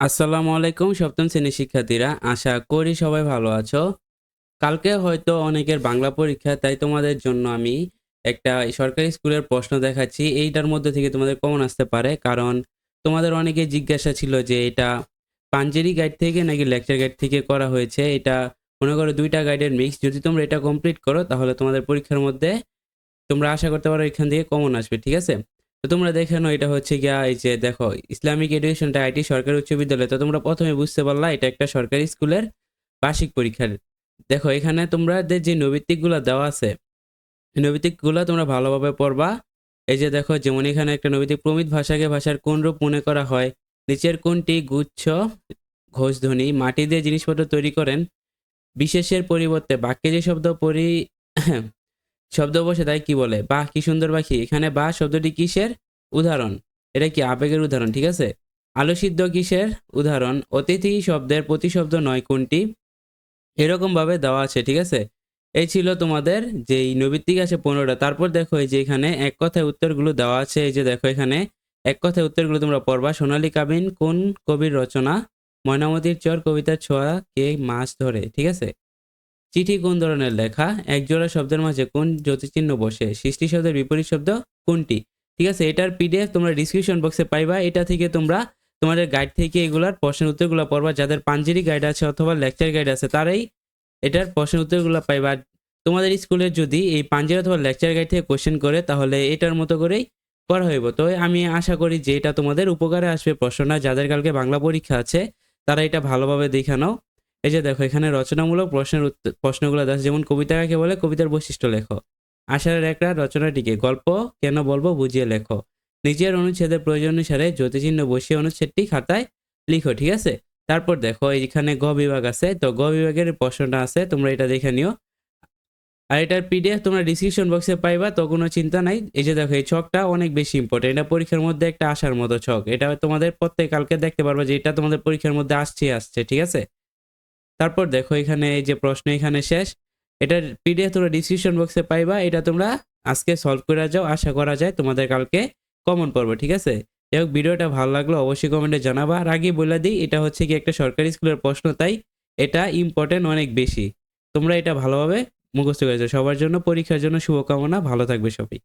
আসসালামু আলাইকুম, সপ্তম শ্রেণির শিক্ষার্থীরা। আশা করি সবাই ভালো আছো। কালকে হয়তো অনেকের বাংলা পরীক্ষা, তাই তোমাদের জন্য আমি একটা সরকারি স্কুলের প্রশ্ন দেখাচ্ছি। এইটার মধ্যে থেকে তোমাদের কমন আসতে পারে, কারণ তোমাদের অনেকে জিজ্ঞাসা ছিল যে এটা পাঞ্জেরি গাইড থেকে নাকি লেকচার গাইড থেকে করা হয়েছে। এটা মনে করো দুইটা গাইডের মিক্স যদি তোমরা এটা কমপ্লিট করো, তাহলে তোমাদের পরীক্ষার মধ্যে তোমরা আশা করতে পারো এখান থেকে কমন আসবে, ঠিক আছে? তো তোমরা দেখে নাও, এটা হচ্ছে গিয়া এই যে দেখো, ইসলামিক এডুকেশনটা আইটি সরকারি উচ্চ বিদ্যালয়। তো তোমরা প্রথমে বুঝতে পারলা, এটা একটা সরকারি স্কুলের বার্ষিক পরীক্ষার। দেখো, এখানে তোমরা যে নৈবিত্তিকগুলো দেওয়া আছে নৈবিত্তিকগুলো তোমরা ভালোভাবে পড়বা। এই যে দেখো, যেমন এখানে একটা নৈবিত্তিক প্রমিত ভাষাকে ভাষার কোন রূপ মনে করা হয়? নিচের কোনটি গুচ্ছ ঘোষধ্বনি মাটি দিয়ে জিনিসপত্র তৈরি করেন? বিশেষের পরিবর্তে বাক্যে যে শব্দ পরি শব্দ বসে তাই কি বলে? বাহ, কি সুন্দর পাখি। এখানে বা শব্দটি কিসের? উদাহরণ। এটা কি আবেগের উদাহরণ? ঠিক আছে? আলোসিদ্ধ কিসের উদাহরণ? অতিথি শব্দের প্রতিশব্দ নয় কোনটি? এরকম ভাবে দেওয়া আছে, ঠিক আছে? এই ছিল তোমাদের যেই নৈবিত্তিক আছে পনেরোটা। তারপর দেখো এই যে এখানে এক কথায় উত্তরগুলো দেওয়া আছে। এই যে দেখো এখানে এক কথায় উত্তরগুলো তোমরা পড়বা। সোনালী কাবিন কোন কবির রচনা? ময়নামতির চর কবিতার ছোঁয়া কে মাছ ধরে? ঠিক আছে? চিঠি কোন ধরনের লেখা? একজোড়া শব্দের মাঝে কোন জ্যোতিচিহ্ন বসে? সৃষ্টি শব্দের বিপরীত শব্দ কোনটি? ঠিক আছে, এটার পিডিএফ তোমরা ডিসক্রিপশন বক্সে পাইবা। এটা থেকে তোমরা তোমাদের গাইড থেকে এগুলার প্রশ্নের উত্তরগুলো পড়বা। যাদের পাঞ্জেরি গাইড আছে অথবা লেকচার গাইড আছে, তারাই এটার প্রশ্নের উত্তরগুলো পাইবা। তোমাদের স্কুলে যদি এই পাঞ্জেরি অথবা লেকচার গাইড থেকে কোশ্চেন করে, তাহলে এটার মতো করেই করা হইব। তো আমি আশা করি যে এটা তোমাদের উপকারে আসবে প্রশ্নটা। যাদের কালকে বাংলা পরীক্ষা আছে, তারা এটা ভালোভাবে দেখে নাও। এই যে দেখো, এখানে রচনামূলক প্রশ্নের উত্তর, প্রশ্নগুলো আছে। যেমন কবিতা কাকে বলে কবিতার বৈশিষ্ট্য লেখো। আশার একটা রচনাটিকে গল্প কেন বলব বুঝিয়ে লেখো। নিজের অনুচ্ছেদের প্রয়োজন অনুসারে জ্যোতিচিহ্ন বসিয়ে অনুচ্ছেদটি খাতায় লিখো, ঠিক আছে? তারপর দেখো এখানে গ বিভাগ আছে। তো গ বিভাগের প্রশ্নটা আছে, তোমরা এটা দেখে নিও। আর এটার পিডিএফ তোমরা ডিসক্রিপশন বক্সে পাইবা, তো কোনো চিন্তা নাই। এই যে দেখো, এই ছকটা অনেক বেশি ইম্পর্টেন্ট এটা পরীক্ষার মধ্যে একটা আসার মতো ছক। এটা তোমাদের প্রত্যেক কালকে দেখতে পারবা যে এটা তোমাদের পরীক্ষার মধ্যে আসছে আসছে, ঠিক আছে? তারপর দেখো এখানে এই যে প্রশ্ন এখানে শেষ। এটার পিডিএফ তোমরা ডিসক্রিপশন বক্সে পাইবা, এটা তোমরা আজকে সলভ করে যাও, আশা করা যায় তোমাদের কালকে কমন পড়বে, ঠিক আছে? যাই হোক, ভিডিওটা ভালো লাগল অবশ্যই কমেন্টে জানাবা। আর আগে বলে দিই, এটা হচ্ছে কি একটা সরকারি স্কুলের প্রশ্ন, তাই এটা ইম্পর্টেন্ট অনেক বেশি। তোমরা এটা ভালোভাবে মুখস্থ করেছ। সবার জন্য, পরীক্ষার জন্য শুভকামনা, ভালো থাকবে সবাই।